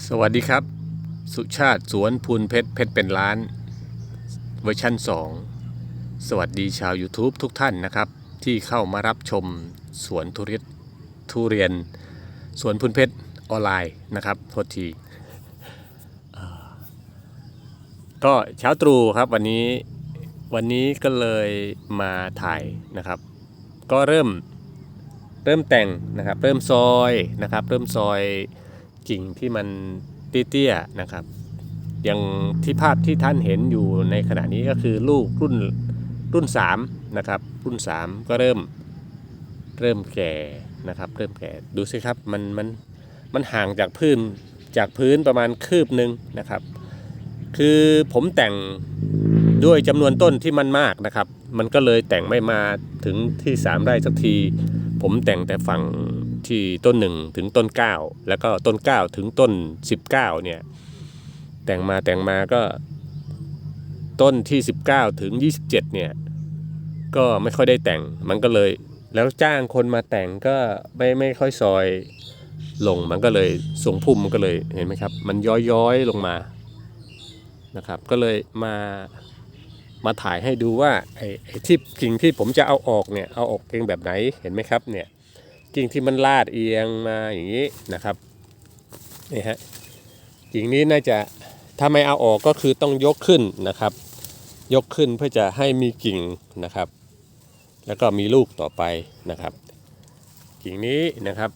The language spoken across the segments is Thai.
สวัสดีครับ สุชาติสวนพูนเพชรเพชรเป็นล้าน เวอร์ชัน2 สวัสดีชาว YouTube ทุกท่านนะครับ ที่เข้ามารับชมสวนทุเรียนทุเรียนสวนพูนเพชรออนไลน์นะครับโทษทีก็เช้าตรู่ครับวันนี้วันนี้ก็เลยมาถ่ายนะครับ ก็เริ่มเริ่มแต่งนะครับ เริ่มซอยนะครับ เริ่มซอย กิ่งที่มันเตี้ยๆนะครับ อย่างที่ภาพที่ท่านเห็นอยู่ในขณะนี้ก็คือลูกรุ่นรุ่น3นะครับรุ่น 3 ก็เริ่มเริ่มแก่นะครับ เริ่มแก่ดูสิครับมันมันมันห่างจากพื้นจากพื้นประมาณคืบหนึ่งนะครับ คือผมแต่งด้วยจำนวนต้นที่มันมากนะครับ มันก็เลยแต่งไม่มาถึงที่ 3 ไร่สักที ผมแต่งแต่ฝั่ง ที่ต้นหนึ่งถึงต้น 9 แล้วก็ต้น 9 ถึงต้น 19เนี่ยแต่งมาแต่งมาก็ต้นที่ 19 ถึง 27เนี่ยก็ไม่ค่อยได้แต่งมันก็เลยแล้วจ้างคนมาแต่งก็ไม่ไม่ค่อยซอยลงมันก็เลยทรงพุ่มมันก็เลยเห็นไหมครับ มันย้อยๆลงมานะครับ ก็เลยมามาถ่ายให้ดูว่าไอ้ที่กิ่งที่ผมจะเอาออกเนี่ยเอาออกเองแบบไหนเห็นไหมครับเนี่ย กิ่งที่มันลาดเอียงมาอย่างนี้นะครับนี่ฮะกิ่งนี้น่าจะถ้าไม่เอาออกก็คือต้องยกขึ้นนะครับ ยกขึ้นเพื่อจะให้มีกิ่งนะครับ แล้วก็มีลูกต่อไปนะครับ กิ่งนี้นะครับ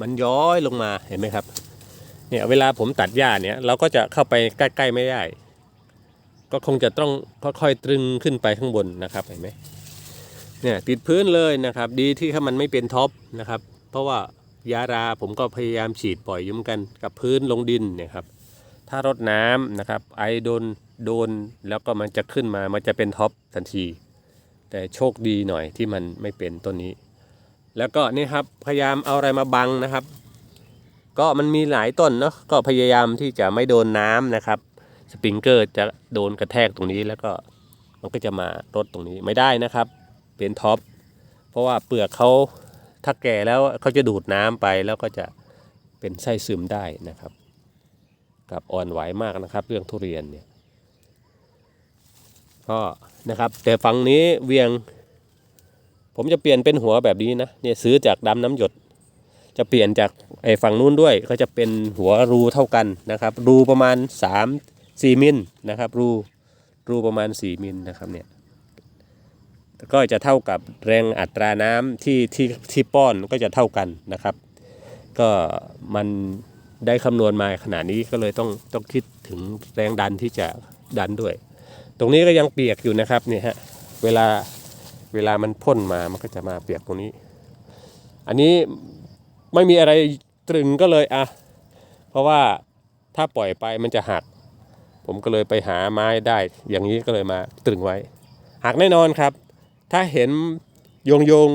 มันย้อยลงมาเห็นไหมครับเนี่ยเวลาผมตัดหญ้าเนี่ยเราก็จะเข้าไปใกล้ๆไม่ได้ ก็คงจะต้องค่อยๆตรึงขึ้นไปข้างบนนะครับเห็นไหม เนี่ยติดพื้นเลยนะครับ ดีที่ถ้ามันไม่เป็นท็อปนะครับ เพราะว่ายาราผมก็พยายามฉีดปล่อยยุ่มกันกับพื้นลงดินเนี่ยครับ ถ้ารดน้ำนะครับไอโดนโดนแล้วก็มันจะขึ้นมามันจะเป็นท็อปทันที แต่โชคดีหน่อยที่มันไม่เป็นต้นนี้ แล้วก็นี่ครับพยายามเอาอะไรมาบังนะครับ ก็มันมีหลายต้นเนาะก็พยายามที่จะไม่โดนน้ำนะครับ สปริงเกอร์จะโดนกระแทกตรงนี้แล้วก็มันก็จะมารดตรงนี้ไม่ได้นะครับ เป็นท็อป เพราะว่าเปลือกเขาถ้าแก่แล้วเขาจะดูดน้ำไปแล้วก็จะเป็นไส้ซึมได้นะครับกับอ่อนไหวมากนะครับ เรื่องทุเรียนเนี่ยก็นะครับแต่ฝั่งนี้เวียง ผมจะเปลี่ยนเป็นหัวแบบนี้นะเนี่ยซื้อจากดำน้ำหยด จะเปลี่ยนจากไอ้ฝั่งนู้นด้วยก็จะเป็นหัวรูเท่ากันนะครับ รูประมาณ 3 4มิลนะครับ รูรูประมาณ 4มิลนะครับเนี่ย ก็จะเท่ากับแรงอัตราน้ำที่ที่ที่ป้อนก็จะเท่ากันนะครับ ก็มันได้คำนวณมาขนาดนี้ก็เลยต้องต้องคิดถึงแรงดันที่จะดันด้วย ตรงนี้ก็ยังเปียกอยู่นะครับเนี่ยฮะเวลาเวลามันพ่นมามันก็จะมาเปียกตรงนี้ อันนี้ไม่มีอะไรตรึงก็เลยอะเพราะว่าถ้าปล่อยไปมันจะหัก ผมก็เลยไปหาไม้ได้ อย่างนี้ก็เลยมาตรึงไว้ หักแน่นอนครับ ถ้าเห็นโยงโยง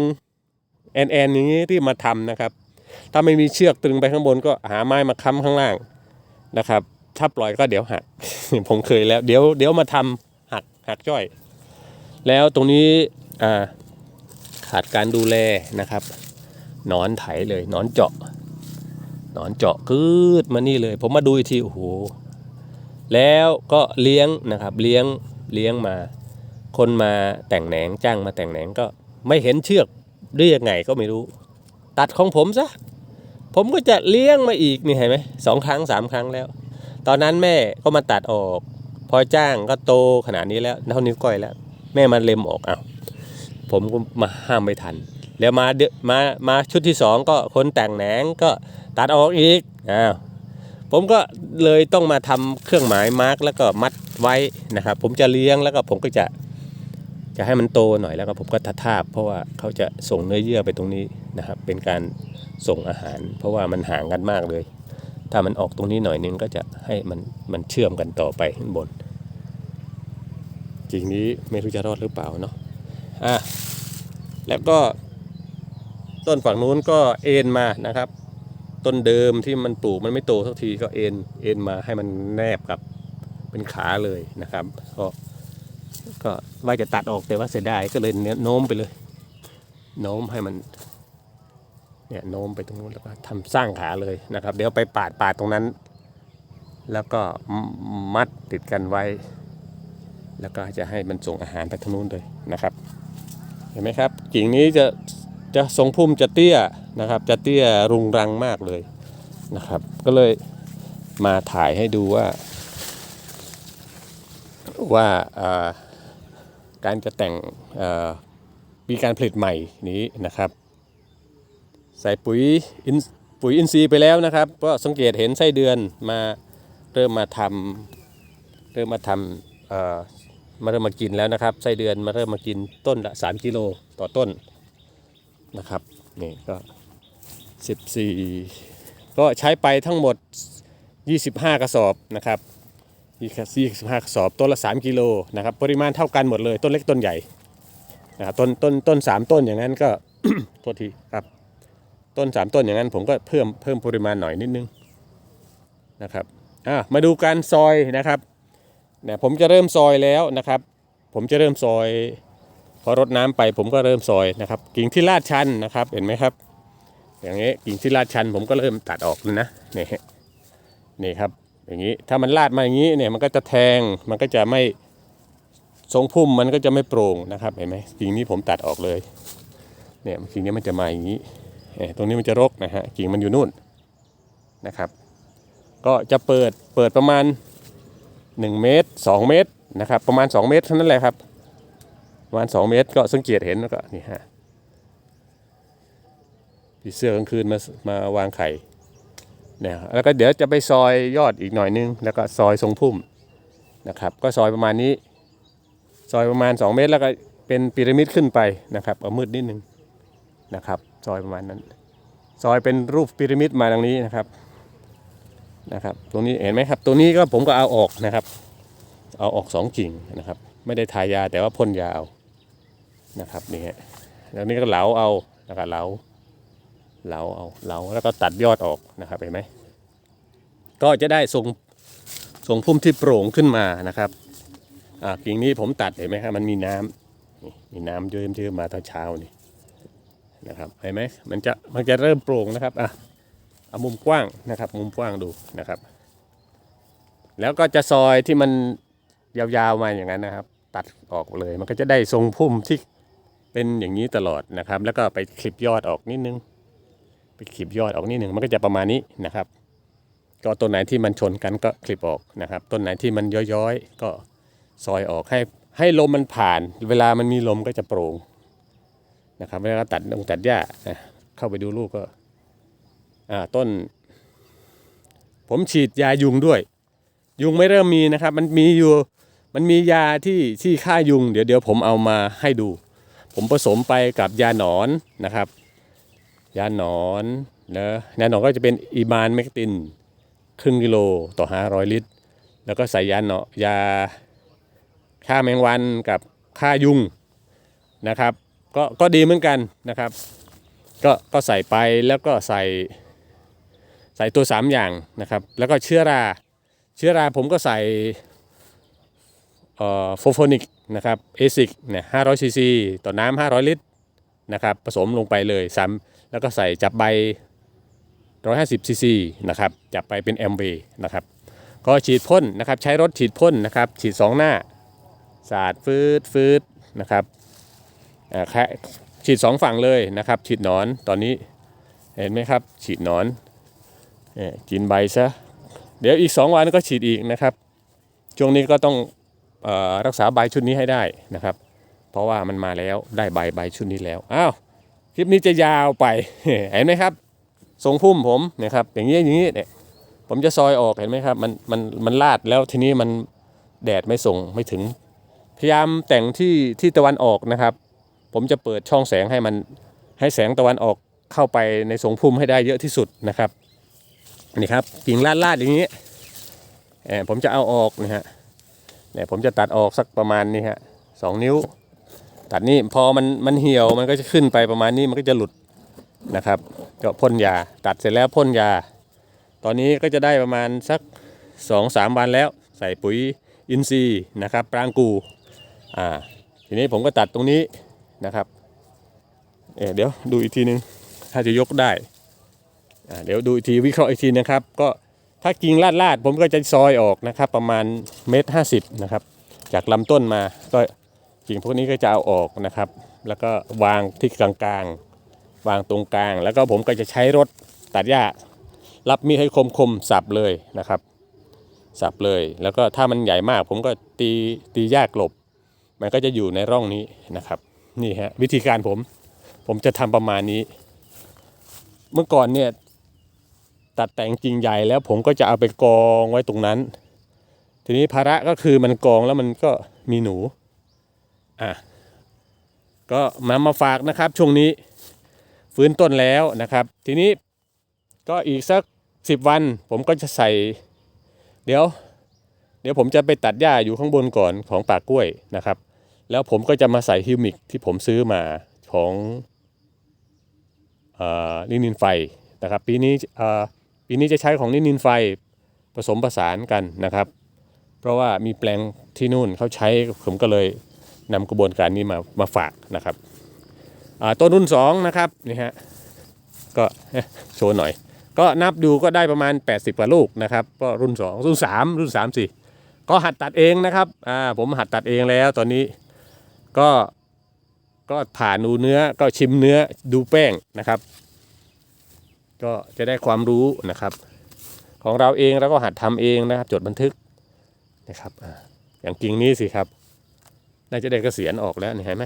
แอนแอนอย่างนี้ที่มาทำนะครับ ถ้าไม่มีเชือกตึงไปข้างบนก็หาไม้มาค้ำข้างล่างนะครับ ถ้าปล่อยก็เดี๋ยวหัก ผมเคยแล้ว เดี๋ยวเดี๋ยวมาทำหักหักจ้อย แล้วตรงนี้อ่าขาดการดูแลนะครับนอนไถเลยนอนเจาะนอนเจาะคืดมานี่เลย ผมมาดูอีกทีโอ้โหแล้วก็เลี้ยงนะครับเลี้ยงเลี้ยงมา คนมาแต่งแหนงจ้างมาแต่งแหนงก็ไม่เห็นเชือกเรียกไงก็ไม่รู้ ตัดของผมซะผมก็จะเลี้ยงมาอีกนี่เห็นไหมสองครั้งสามครั้งแล้ว ตอนนั้นแม่ก็มาตัดออก พอจ้างก็โตขนาดนี้แล้วเท่านิ้วก้อยแล้ว แม่มันเล็มออกเอาผมก็มาห้ามไม่ทัน แล้วมาเดมามาชุดที่สองก็คนแต่งแหนงก็ตัดออกอีกอ้าวผมก็เลยต้องมาทำเครื่องหมายมาร์กแล้วก็มัดไว้นะครับผมจะเลี้ยงแล้วก็ผมก็จะ จะให้มันโตหน่อยแล้วก็ผมก็ทาทาบ เพราะว่าเขาจะส่งเนื้อเยื่อไปตรงนี้นะครับ เป็นการส่งอาหาร เพราะว่ามันห่างกันมากเลย ถ้ามันออกตรงนี้หน่อยนึงก็จะให้มันมันเชื่อมกันต่อไปข้างบนจริงนี้ไม่รู้จะรอดหรือเปล่าเนาะอะแล้วก็ต้นฝั่งนู้นก็เอ็นมานะครับ ต้นเดิมที่มันปลูกมันไม่โตสักทีก็เอ็นเอ็นมาให้มันแนบกับเป็นขาเลยนะครับก็ ก็ว่าจะตัดออกแต่ว่าเสียดายก็เลยโน้มไปเลย โน้มให้มันเนี่ยโน้มไปตรงนู้นแล้วก็ทำสร้างขาเลยนะครับ เดี๋ยวไปปาดปาดตรงนั้น แล้วก็มมัดติดกันไว้ แล้วก็จะให้มันส่งอาหารไปทางนู้นเลยนะครับ เห็นไหมครับกิ่งนี้จะจะทรงพุ่มจะเตี้ยนะครับ จะเตี้ยรุงรังมากเลยนะครับ ก็เลยมาถ่ายให้ดูว่าว่าอ่า การจะแต่งมีการผลิตใหม่นี้นะครับ ใส่ปุ๋ยอินปุ๋ยอินทรีย์ไปแล้วนะครับก็สังเกตเห็นไส้เดือนมาเริ่มมาทำเริ่มมาทำเอ่อมาเริ่มมากินแล้วนะครับไส้เดือนมาเริ่มมากินต้นละ3กิโลต่อต้นนะครับนี่ก็14 ก็ใช้ไปทั้งหมด 25 กระสอบนะครับ 25กระสอบต้นละ 3 กิโลนะครับปริมาณเท่ากันหมดเลยต้นเล็กต้นใหญ่นะครับต้นต้นต้นสามต้นอย่างนั้นก็โทษทีครับต้นสามต้นอย่างนั้นผมก็เพิ่มเพิ่มปริมาณหน่อยนิดนึงนะครับอะมาดูการซอยนะครับเนี่ยผมจะเริ่มซอยแล้วนะครับ ผมจะเริ่มซอยพอรดน้ำไปผมก็เริ่มซอยนะครับ กิ่งที่ลาดชันนะครับเห็นไหมครับ อย่างนี้กิ่งที่ลาดชันผมก็เริ่มตัดออกเลยนะนี่นี่ครับ อย่างนี้ถ้ามันลาดมาอย่างนี้เนี่ยมันก็จะแทงมันก็จะไม่ทรงพุ่มมันก็จะไม่โปร่งนะครับเห็นไหมกิ่งนี้ผมตัดออกเลยเนี่ยกิ่งนี้มันจะมาอย่างนี้ตรงนี้มันจะรกนะฮะกิ่งมันอยู่นู่นนะครับ ก็จะเปิดเปิดประมาณ 1 เมตร 2 เมตรนะครับ ประมาณ 2 เมตรเท่านั้นแหละครับประมาณ 2 เมตรก็สังเกตเห็นแล้วก็นี่ฮะผีเสื้อกลางคืนมามาวางไข่ เนี่ยแล้วก็เดี๋ยวจะไปซอยยอดอีกหน่อยนึง แล้วก็ซอยทรงพุ่มนะครับ ก็ซอยประมาณนี้ ซอยประมาณ 2 เมตรแล้วก็เป็นพีระมิดขึ้นไปนะครับเอามืดนิดนึงนะครับ ซอยประมาณนั้น ซอยเป็นรูปพีระมิดมาตรงนี้นะครับนะครับตรงนี้เห็นไหมครับตรงนี้ก็ผมก็เอาออกนะครับ เอาออกสองกิ่งนะครับ ไม่ได้ทายาแต่ว่าพ่นยาเอานะครับนี่ฮะแล้วนี่ก็เหลาเอานะครับเหลา เหลาเอาเหลาแล้วก็ตัดยอดออกนะครับเห็นไหมก็จะได้ทรงทรงพุ่มที่โปร่งขึ้นมานะครับอ่ากิ่งนี้ผมตัดเห็นไหมครับมันมีน้ำนี่มีน้ำเยิ้มๆมาตอนเช้านี่นะครับเห็นไหมมันจะมันจะเริ่มโปร่งนะครับอะเอามุมกว้างนะครับ มุมกว้างดูนะครับ แล้วก็จะซอยที่มันยาวๆมาอย่างนั้นนะครับ ตัดออกเลยมันก็จะได้ทรงพุ่มที่เป็นอย่างนี้ตลอดนะครับ แล้วก็ไปคลิปยอดออกนิดนึง คลิปยอดออกนิดนึงมันก็จะประมาณนี้นะครับ ก็ต้นไหนที่มันชนกันก็คลิปออกนะครับ ต้นไหนที่มันย้อยๆ ก็ซอยออกให้ให้ลมมันผ่าน เวลามันมีลมก็จะโปร่งนะครับแล้วก็ตัดลงตัดหญ้านะเข้าไปดูลูกก็อ่าต้น ผมฉีดยายุงด้วย ยุงไม่เริ่มมีนะครับ มันมีอยู่มันมียาที่ที่ฆ่ายุง เดี๋ยวเดี๋ยวผมเอามาให้ดู ผมผสมไปกับยาหนอนนะครับ ยาหนอนนะยาหนอนก็จะเป็นอีมานเมกตินครึ่งกิโลต่อ 500 ลิตร แล้วก็ใส่ยาหนอยาฆ่าแมงวันกับฆ่ายุงนะครับ ก็ก็ดีเหมือนกันนะครับ ก็ก็ใส่ไปแล้วก็ใส่ใส่ตัว 3 อย่างนะครับ แล้วก็เชื้อรา เชื้อราผมก็ใส่โฟโฟนิกนะครับเอซิกเนี่ย500ซีซีต่อน้ำ500ลิตรนะครับ ผสมลงไปเลยซ้ำ แล้วก็ใส่จับใบ 150ซีซีนะครับจับไปเป็นแอมเบนะครับก็ฉีดพ่นนะครับใช้รถฉีดพ่นนะครับฉีดสองหน้า สาดฟืดฟืดนะครับแค่ฉีดสองฝั่งเลยนะครับ ฉีดหนอนตอนนี้เห็นไหมครับ ฉีดหนอนเนี่ยกินใบซะเดี๋ยวอีก 2 วันก็ฉีดอีกนะครับ ช่วงนี้ก็ต้องอรักษาใบชุดนี้ให้ได้นะครับ เพราะว่ามันมาแล้วได้ใบใบชุดนี้แล้วอ้าว คลิปนี้จะยาวไปเห็นไหมครับทรงพุ่มผมนะครับ อย่างนี้อย่างนี้เนี่ยผมจะซอยออกเห็นไหมครับ มันมันมันลาดแล้วทีนี้มันแดดไม่ส่งไม่ถึง พยายามแต่งที่ที่ตะวันออกนะครับ ผมจะเปิดช่องแสงให้มันให้แสงตะวันออกเข้าไปในสงพุ่มให้ได้เยอะที่สุดนะครับนี่ครับกิ่งลาดลาดอย่างนี้เอ่อผมจะเอาออกนะฮะเนี่ยผมจะตัดออกสักประมาณนี้ฮะสองนิ้ว ตัดนี่พอมันมันเหี่ยวมันก็จะขึ้นไปประมาณนี้มันก็จะหลุดนะครับก็พ่นยาตัดเสร็จแล้วพ่นยา ตอนนี้ก็จะได้ประมาณสักสองสามวันแล้ว ใส่ปุ๋ยอินทรีย์นะครับปรางกูอ่าทีนี้ผมก็ตัดตรงนี้นะครับเออเดี๋ยวดูอีกทีนึงถ้าจะยกได้อ่าเดี๋ยวดูอีกทีวิเคราะห์อีกทีนะครับ ก็ถ้ากิ่งลาดลาดผมก็จะซอยออกนะครับประมาณเมตรห้าสิบนะครับจากลำต้นมาก็ กิ่งพวกนี้ก็จะเอาออกนะครับ แล้วก็วางที่กลางๆ วางตรงกลาง แล้วก็ผมก็จะใช้รถตัดหญ้า รับมีดให้คมๆสับเลยนะครับ สับเลย แล้วก็ถ้ามันใหญ่มาก ผมก็ตีตีหญ้ากลบ มันก็จะอยู่ในร่องนี้นะครับ นี่ฮะวิธีการผมผมจะทำประมาณนี้ เมื่อก่อนเนี่ยตัดแต่งจริงใหญ่แล้วผมก็จะเอาไปกองไว้ตรงนั้น ทีนี้ภาระก็คือมันกองแล้วมันก็มีหนู อะก็มามาฝากนะครับช่วงนี้ฟื้นต้นแล้วนะครับ ทีนี้ก็อีกสักสิบวัน ผมก็จะใส่ เดี๋ยว เดี๋ยวผมจะไปตัดหญ้าอยู่ข้างบนก่อนของป่ากล้วยนะครับ แล้วผมก็จะมาใส่ฮิวมิกที่ผมซื้อมาของอนินินไฟนะครับ ปีนี้ปีนี้จะใช้ของนินินไฟผสมผสานกันนะครับ เพราะว่ามีแปลงที่นู่นเขาใช้ผมก็เลย นำกระบวนการนี้มามาฝากนะครับต้นรุ่น2นะครับนี่ฮะก็โชว์หน่อย ก็นับดูก็ได้ประมาณ 80 กว่าลูกนะครับก็รุ่น 2 รุ่น 3 รุ่น 3 4 ก็หัดตัดเองนะครับอ่าผมหัดตัดเองแล้วตอนนี้ก็ก็ผ่านดูเนื้อก็ชิมเนื้อดูแป้งนะครับ ก็จะได้ความรู้นะครับ ของเราเองเราก็หัดทำเองนะครับ จดบันทึกนะครับอย่างกิ่งนี้สิครับ น่าจะได้กเกษียณออกแล้วเห็นไหม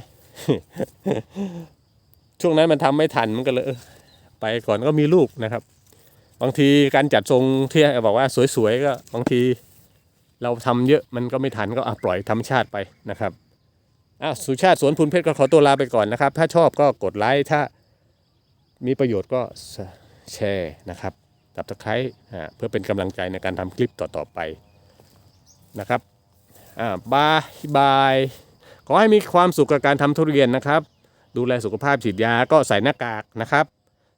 ช่วงนั้นมันทำไม่ทันมันก็เลยไปก่อนก็มีลูกนะครับ บางทีการจัดทรงที่บอกว่าสวยๆก็บางทีเราทำเยอะมันก็ไม่ทันก็ปล่อยธรรมชาติไปนะครับอะสุชาติสวนพุนเพชรก็ขอตัวลาไปก่อนนะครับ ถ้าชอบก็กดไลค์ถ้ามีประโยชน์ก็แชร์นะครับตับตะไคร้อ่าเพื่อเป็นกำลังใจในการทำคลิปต่อๆไปนะครับอ่าบายบาย ขอให้มีความสุขกับการทำทุเรียนนะครับ ดูแลสุขภาพฉีดยาก็ใส่หน้ากากนะครับ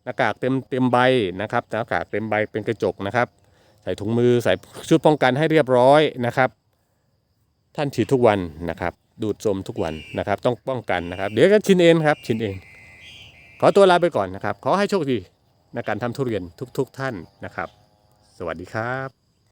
หน้ากากเต็มเต็มใบนะครับหน้ากากเต็มใบเป็นกระจกนะครับ ใส่ถุงมือใส่ชุดป้องกันให้เรียบร้อยนะครับ ท่านฉีดทุกวันนะครับ ดูดซมทุกวันนะครับ ต้องป้องกันนะครับ เดี๋ยวก็ชินเองครับ ชินเอง ขอตัวลาไปก่อนนะครับ ขอให้โชคดีในการทำทุเรียนทุก ๆท่านนะครับ สวัสดีครับ